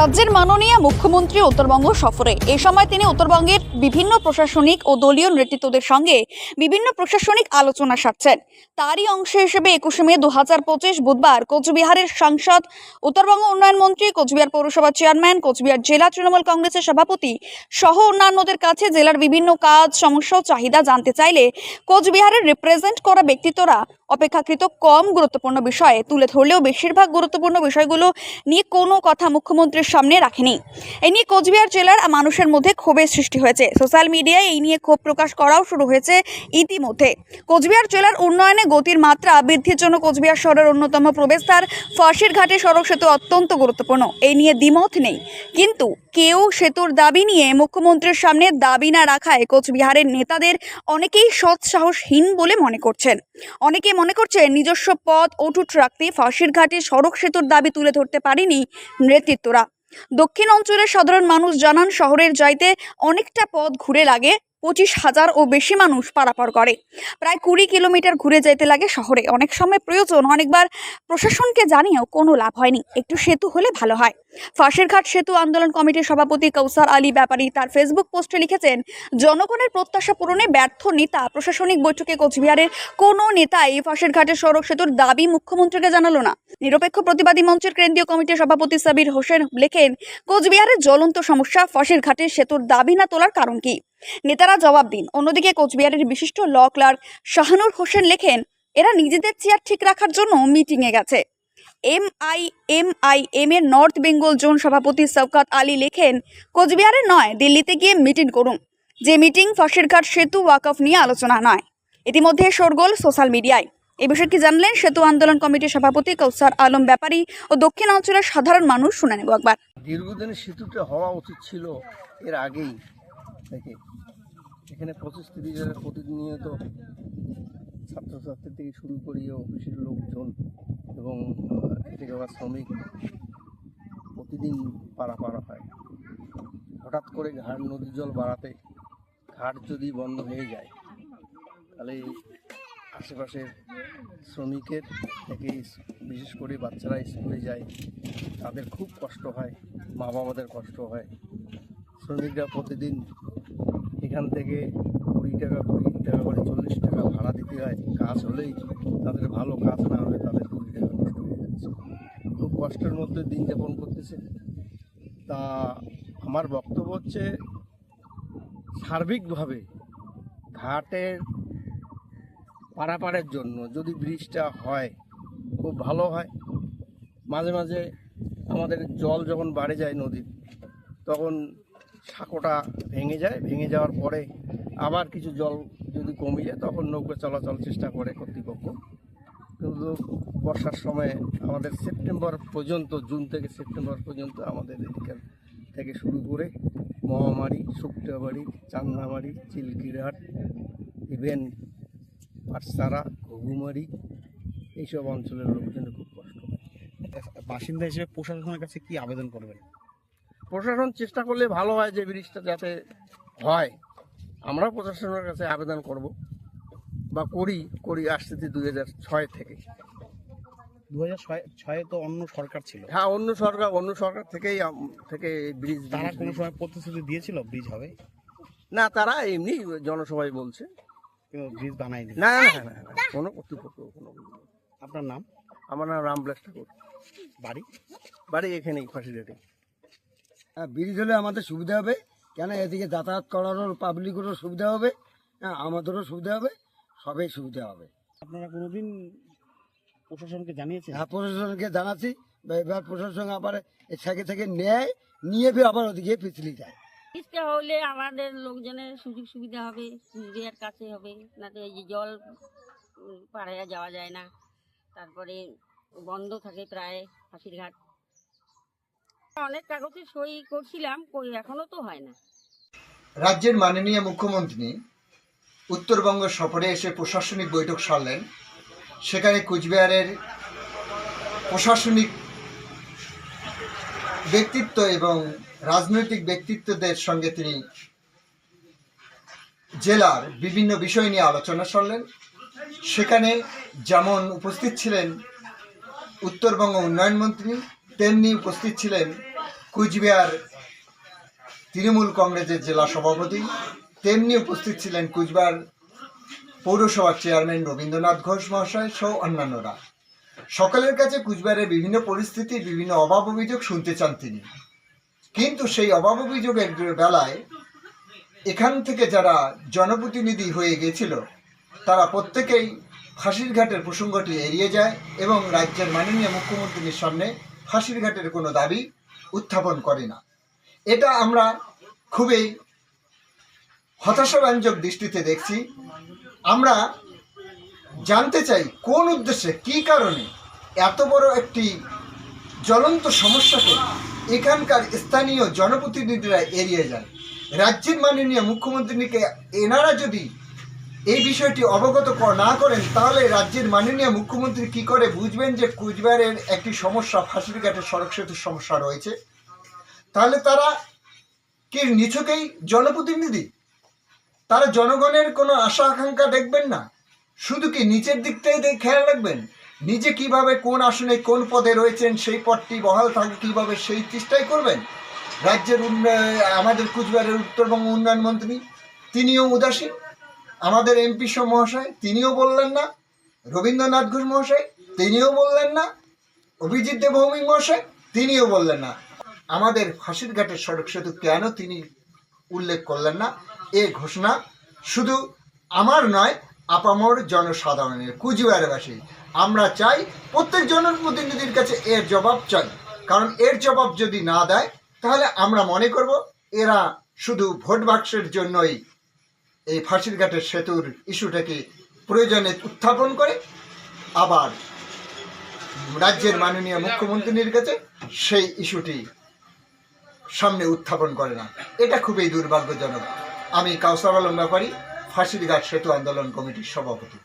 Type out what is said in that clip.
রাজ্যের মাননীয় মুখ্যমন্ত্রী উত্তরবঙ্গ সফরে। এ সময় তিনি উত্তরবঙ্গের বিভিন্ন প্রশাসনিক ও দলীয় নেতৃত্বদের সঙ্গে বিভিন্ন প্রশাসনিক আলোচনা সারছেন। তারই অংশ হিসেবে একুশে মে দু পঁচিশ বুধবার কোচবিহারের সাংসদ, উত্তরবঙ্গ উন্নয়ন মন্ত্রী, কোচবিহার পৌরসভা চেয়ারম্যান, কোচবিহার জেলা তৃণমূল কংগ্রেসের সভাপতি সহ অন্যান্যদের কাছে জেলার বিভিন্ন কাজ, সমস্যা ও চাহিদা জানতে চাইলে কোচবিহারের রিপ্রেজেন্ট করা ব্যক্তিত্বরা অপেক্ষাকৃত কম গুরুত্বপূর্ণ বিষয়ে। তুলে ধরলেও বেশিরভাগ গুরুত্বপূর্ণ বিষয়গুলো নিয়ে কোনো কথা মুখ্যমন্ত্রীর সামনে রাখেনি। এই নিয়ে কোচবিহার জেলার মানুষের মধ্যে ক্ষোভের সৃষ্টি হয়েছে। সোশ্যাল মিডিয়ায় এই নিয়ে ক্ষোভ প্রকাশ করাও শুরু হয়েছে ইতিমধ্যে। কোচবিহার জেলার উন্নয়নে গতির মাত্রা বৃদ্ধির জন্য কোচবিহার শহরের অন্যতম প্রবেশদ্বার ফাঁসির ঘাটে সড়ক সেতু অত্যন্ত গুরুত্বপূর্ণ। এই নিয়ে দ্বিমত নেই। কিন্তু কেউ সেতুর দাবি নিয়ে মুখ্যমন্ত্রীর সামনে দাবি না রাখায় কোচবিহারের নেতাদের অনেকেই সৎসাহসহীন বলে মনে করছেন। অনেকে মনে করছেন নিজস্ব পথ, অটুট রাখতে ফাঁসির ঘাটে সড়ক সেতুর দাবি তুলে ধরতে পারেনি নেতৃত্বরা। দক্ষিণ অঞ্চলের সাধারণ মানুষ জানান, শহরের যাইতে অনেকটা পথ ঘুরে লাগে পঁচিশ হাজার ও বেশি মানুষ পারাপার করে। প্রায় কুড়ি কিলোমিটার ঘুরে যেতে লাগে শহরে। অনেক সময় প্রয়োজন, অনেকবার প্রশাসনকে জানিয়েও কোনো লাভ হয়নি। একটু সেতু হলে ভালো হয়। ফাঁসের ঘাট সেতু আন্দোলন কমিটির সভাপতি কৌসার আলী ব্যাপারী তার ফেসবুক পোস্টে লিখেছেন, জনগণের প্রত্যাশা পূরণে ব্যর্থ নেতা প্রশাসনিক বৈঠকে কোচবিহারের কোনো নেতাই ফাঁসের ঘাটের সড়ক সেতুর দাবি মুখ্যমন্ত্রীকে জানালো না। নিরপেক্ষ প্রতিবাদী মঞ্চের কেন্দ্রীয় কমিটির সভাপতি সাবির হোসেন লেখেন কোচবিহারের জ্বলন্ত সমস্যা ফাঁসের ঘাটের সেতুর দাবি না তোলার কারণ কি? নেতারা জবাব দিন। অন্যদিকে কোচবিহারের বিশিষ্ট ল ক্লার্ক শাহানুর হোসেন লেখেন, এরা নিজেদের চেয়ার ঠিক রাখার জন্য মিটিংয়ে গেছে। M I M I M এর নর্থ বেঙ্গল জোন সভাপতি শওকাত আলী লেখেন, কোচবিহারে নয়, দিল্লিতে গিয়ে মিটিং করুন। যে মিটিং ফসিরঘাট সেতু ওয়াকফ নিয়ে আলোচনা নয়। ইতিমধ্যে শোরগোল সোশ্যাল মিডিয়ায়। এ বিষয়ে কি জানলেন? সেতু আন্দোলন কমিটির সভাপতি কৌসার আলম ব্যাপারী ও দক্ষিণ অঞ্চলের সাধারণ মানুষ শুনে নেব একবার। দীর্ঘদিনের সেতুটা হওয়া উচিত ছিল এর আগেই। থেকে এখানে পঁচিশ তিরিশ হাজার প্রতিনিয়ত ছাত্রছাত্রী থেকে শুরু করিয়ে অফিসের লোকজন এবং খেটে খাওয়া শ্রমিক প্রতিদিন পারাপার হয়। হঠাৎ করে ঘাট নদীর জল বাড়াতে ঘাট যদি বন্ধ হয়ে যায়, তাহলে আশেপাশের শ্রমিকের থেকে বিশেষ করে বাচ্চারা স্কুলে যায়, তাদের খুব কষ্ট হয় মা বাবাদের কষ্ট হয়। শ্রমিকরা প্রতিদিন এখান থেকে কুড়ি টাকা কুড়ি টাকা করে চল্লিশ টাকা ভাড়া দিতে হয়, কাজ হলেই তাদের ভালো, কাজ না হলে তাদের কুড়ি টাকা নষ্ট হয়ে যাচ্ছে খুব কষ্টের মধ্যে দিন যাপন করতেছে। তা আমার বক্তব্য হচ্ছে, সার্বিকভাবে ঘাটের পারাপারের জন্য যদি ব্রিজটা হয়, খুব ভালো হয়। মাঝে মাঝে আমাদের জল যখন বাড়ে যায় নদীর, তখন সাঁকোটা ভেঙে যায়, ভেঙে যাওয়ার পরে আবার কিছু জল যদি কমে যায়, তখন নৌকা চলাচল চেষ্টা করে কর্তৃপক্ষ। কিন্তু বর্ষার সময় আমাদের সেপ্টেম্বর পর্যন্ত, জুন থেকে সেপ্টেম্বর পর্যন্ত আমাদের এদিকে থেকে শুরু করে মহামারী শুক্তাবাড়ি চান্দামারি, চিলকিরহাট, ইভেন পাটসারা, ঘুঘুমারি, এইসব অঞ্চলের লোকজনের খুব কষ্ট হয়। বাসিন্দা হিসেবে প্রশাসনের কাছে কি আবেদন করবেন? প্রশাসন চেষ্টা করলে ভালো হয় যে ব্রিজটা যাতে হয়। আমরা প্রশাসনের কাছে আবেদন করব বা করি করি আসতে দুই হাজার ছয় থেকে। দু হাজার ছয় ছয়ে তো অন্য সরকার ছিল। হ্যাঁ অন্য সরকার অন্য সরকার থেকেই থেকে ব্রিজ তারা কোনো সময় প্রতিশ্রুতি দিয়েছিল ব্রিজ হবে? না তারা এমনি জনসভায় বলছে। কিন্তু ব্রিজ বানায়নি। না না না, কোনো কর্তৃপক্ষ কোনো আপনার নাম? আমার নাম রামবিলাস ঠাকুর বাড়ি? বাড়ি এখানেই হ্যাঁ ব্রিজ হলে আমাদের সুবিধা হবে। কেন এদিকে যাতায়াত করারও পাবলিকেরও সুবিধা হবে? হ্যাঁ আমাদেরও সুবিধা হবে। সবই সুবিধা হবে। আপনারা কোনোদিন প্রশাসনকে জানিয়েছেন? হ্যাঁ প্রশাসনকে জানাচ্ছি। বা এবার প্রশাসন আবার থেকে থেকে নেয় নিয়ে ফির আবার ওদিকে পিছলি যায়। হলে আমাদের লোকজনের সুযোগ সুবিধা হবে নদীর কাছে হবে না তো এই যে জল পাড়ায় যাওয়া যায় না। তারপরে বন্ধ থাকে প্রায় ফাঁসির ঘাট অনেক কাগজে সই করছিলাম, কই এখনও তো হয় না। রাজ্যের মাননীয় মুখ্যমন্ত্রী উত্তরবঙ্গ সফরে এসে প্রশাসনিক বৈঠক সারলেন। সেখানে কুচবিহারের প্রশাসনিক ব্যক্তিত্ব এবং রাজনৈতিক ব্যক্তিত্বদের সঙ্গে তিনি জেলার বিভিন্ন বিষয় নিয়ে আলোচনা সারলেন। সেখানে যেমন উপস্থিত ছিলেন উত্তরবঙ্গ উন্নয়ন মন্ত্রী তেমনি উপস্থিত ছিলেন কুচবিহার তৃণমূল কংগ্রেসের জেলা সভাপতি, তেমনি উপস্থিত ছিলেন কুচবিহার পৌরসভার চেয়ারম্যান রবীন্দ্রনাথ ঘোষ মহাশয় সহ অন্যান্যরা। সকলের কাছে কুচবিহারের বিভিন্ন পরিস্থিতির বিভিন্ন অভাব অভিযোগ শুনতে চান তিনি। কিন্তু সেই অভাব অভিযোগের বেলায় এখান থেকে যারা জনপ্রতিনিধি হয়ে গেছিল, তারা প্রত্যেকেই ফাঁসির ঘাটের প্রসঙ্গটি এড়িয়ে যায় এবং রাজ্যের মাননীয় মুখ্যমন্ত্রীর সামনে ফাঁসির ঘাটের কোনো দাবি উত্থাপন করে না। এটা আমরা খুবই হতাশাব্যঞ্জক দৃষ্টিতে দেখছি। আমরা জানতে চাই কোন উদ্দেশ্যে, কী কারণে এত বড় একটি জ্বলন্ত সমস্যাকে এখানকার স্থানীয় জনপ্রতিনিধিরা এড়িয়ে যায়? রাজ্যের মাননীয় মুখ্যমন্ত্রীকে এনারা যদি এই বিষয়টি অবগত না করেন, তাহলে রাজ্যের মাননীয় মুখ্যমন্ত্রী কি করে বুঝবেন যে কুচবিহারের একটি সমস্যা, ফাঁসির ঘাটের সড়ক সেতুর সমস্যা রয়েছে? তাহলে তারা কি নিছকেই জনপ্রতিনিধি? তারা জনগণের কোনো আশা, আকাঙ্ক্ষা দেখবেন না? শুধু কি নিচের দিকটাই খেয়াল রাখবেন? নিজে কীভাবে কোন আসনে কোন পদে রয়েছেন, সেই পদটি বহাল থাকে কীভাবে, সেই চেষ্টাই করবেন? রাজ্যের আমাদের কুচবিহারের উত্তরবঙ্গ উন্নয়ন মন্ত্রী, তিনিও উদাসীন। আমাদের এমপি মহাশয়, তিনিও বললেন না। রবীন্দ্রনাথ ঘোষ মহাশয়, তিনিও বললেন না। অভিজিৎ দেব ভৌমিক মহাশয়, তিনিও বললেন না। আমাদের ফাঁসির ঘাটের সড়ক সেতু কেন তিনি উল্লেখ করলেন না? এ ঘোষণা শুধু আমার নয়, আপামর জনসাধারণের, কুচবিহারবাসী। আমরা চাই প্রত্যেক জনপ্রতিনিধির কাছে এর জবাব চাই। কারণ এর জবাব যদি না দেয়, তাহলে আমরা মনে করব এরা শুধু ভোট বাক্সের জন্যই এই ফাঁসির ঘাটের সেতুর ইস্যুটাকে প্রয়োজনে উত্থাপন করে, আবার রাজ্যের মাননীয় মুখ্যমন্ত্রীর কাছে সেই ইস্যুটি সামনে উত্থাপন করে না। এটা খুবই দুর্ভাগ্যজনক। আমি কাউসার আলম ব্যাপারী, ফাঁসির ঘাট সেতু আন্দোলন কমিটির সভাপতি।